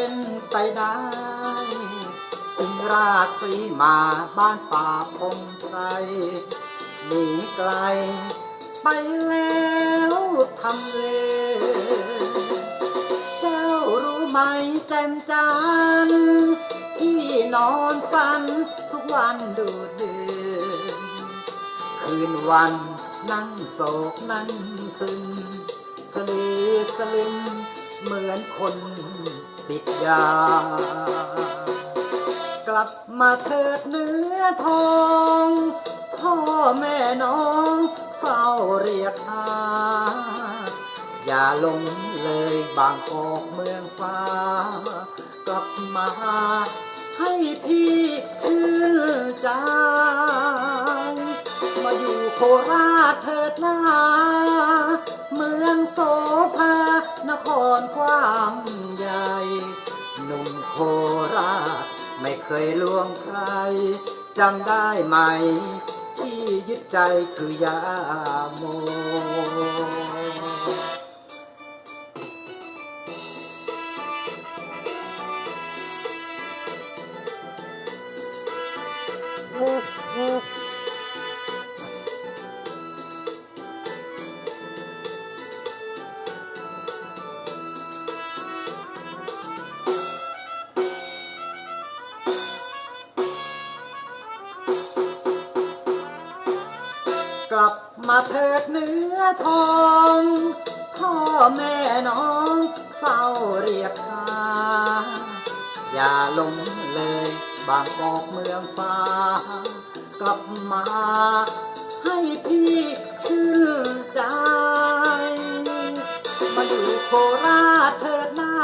เป็นไปได้ถึงราชสีมาบ้านป่าพงไพรหนีไกล ไปแล้วทำเล เจ้ารู้ไหมแจมจันที่นอนฝันทุกวันดูเดือนคืนวันนั่งโศกนั่งซึมสลือสลิมเหมือนคน ติดยา กลับมาเถิดเนื้อทอง พ่อแม่น้องเฝ้าเรียกหาอย่าลงเลยบางกอกเมืองฟ้า กลับมาให้พี่ชื่นใจมาอยู่โคราชเถิดนาเมืองโสภานครกว้า เคยลวงใครจำได้ไหม ที่ยึดใจคือยาโม กลับมาเถิดเนื้อทอง พ่อแม่น้องเฝ้าเรียกหาอย่าลงเลยบางกอกเมืองฟ้า กลับมาให้พี่ชื่นใจ มาอยู่โคราชเถิดนา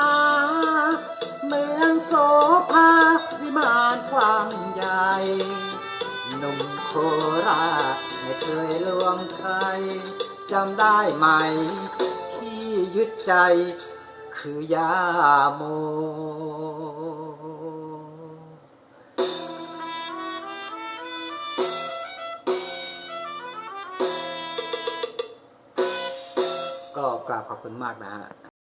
ราชไม่เคยลวงใครจำได้ไหม ที่ยึดใจ คือยาโม ก็กราบขอบคุณมากนะฮะ